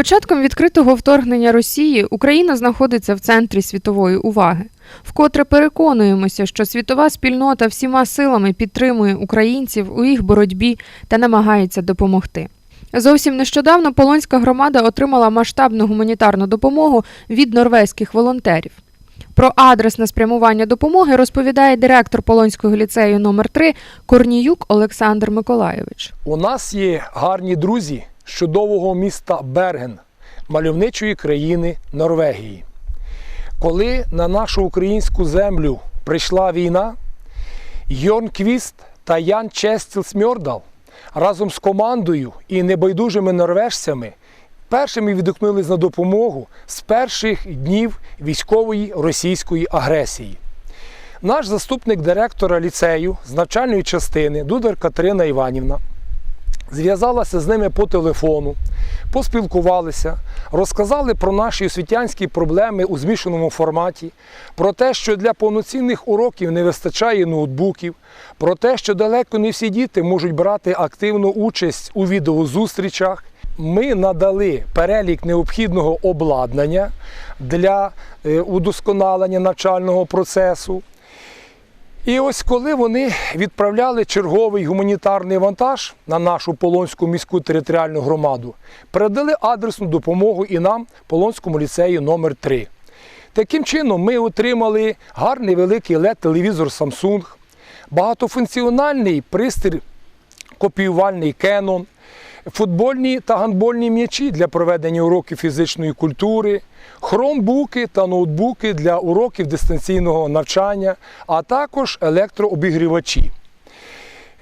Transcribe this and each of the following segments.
початком відкритого вторгнення Росії Україна знаходиться в центрі світової уваги. Вкотре переконуємося, що світова спільнота всіма силами підтримує українців у їх боротьбі та намагається допомогти. Зовсім нещодавно Полонська громада отримала масштабну гуманітарну допомогу від норвезьких волонтерів. Про адресне спрямування допомоги розповідає директор Полонського ліцею номер 3 Корніюк Олександр Миколайович. У нас є гарні друзі з чудового міста Берген, мальовничої країни Норвегії. Коли на нашу українську землю прийшла війна, Йон Квіст та Ян Честіл Смьордал разом з командою і небайдужими норвежцями першими відгукнулись на допомогу з перших днів військової російської агресії. Наш заступник директора ліцею з навчальної частини Дудар Катерина Іванівна зв'язалася з ними по телефону, поспілкувалися, розказали про наші освітянські проблеми у змішаному форматі, про те, що для повноцінних уроків не вистачає ноутбуків, про те, що далеко не всі діти можуть брати активну участь у відеозустрічах. Ми надали перелік необхідного обладнання для е, удосконалення навчального процесу. І ось коли вони відправляли черговий гуманітарний вантаж на нашу Полонську міську територіальну громаду, передали адресну допомогу і нам, Полонському ліцею номер 3 Таким чином, ми отримали гарний великий LED-телевізор Samsung, багатофункціональний пристрій копіювальний Canon, футбольні та гандбольні м'ячі для проведення уроків фізичної культури, хромбуки та ноутбуки для уроків дистанційного навчання, а також електрообігрівачі.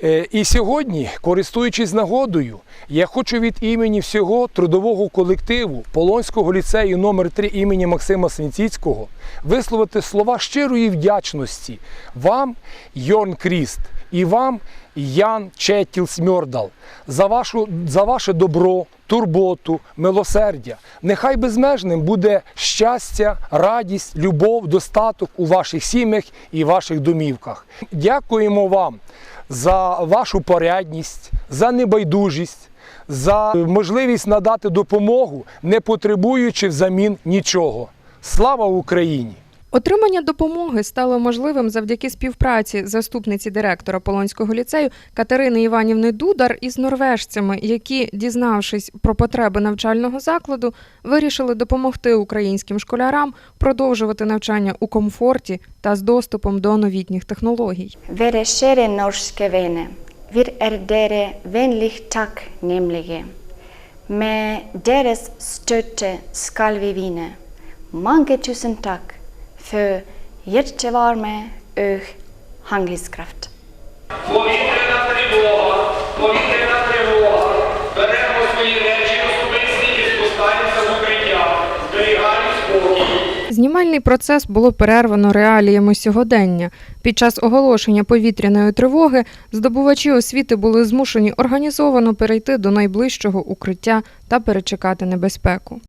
Е, І сьогодні, користуючись нагодою, я хочу від імені всього трудового колективу Полонського ліцею номер 3 імені Максима Свінціцького висловити слова щирої вдячності вам, Йорн Кріст, і вам, Ян Четіл Смьордал, за, вашу, за ваше добро, турботу, милосердя. Нехай безмежним буде щастя, радість, любов, достаток у ваших сім'ях і ваших домівках. Дякуємо вам за вашу порядність, за небайдужість, за можливість надати допомогу, не потребуючи взамін нічого. Слава Україні! Отримання допомоги стало можливим завдяки співпраці заступниці директора Полонського ліцею Катерини Іванівни Дудар із норвежцями, які, дізнавшись про потреби навчального закладу, вирішили допомогти українським школярам продовжувати навчання у комфорті та з доступом до новітніх технологій. Våre kjære norske venner, vi er dere vennlig takknemlige. Med deres støtte skal vi vinne. Mange takk for hjertevarme og handlingskraft. Повітряна тривога, повітряна тривога. Беремо свої речі особисті і спускаємося в укриття. Зберігаємо спокій. Знімальний процес було перервано реаліями сьогодення. Під час оголошення повітряної тривоги здобувачі освіти були змушені організовано перейти до найближчого укриття та перечекати небезпеку.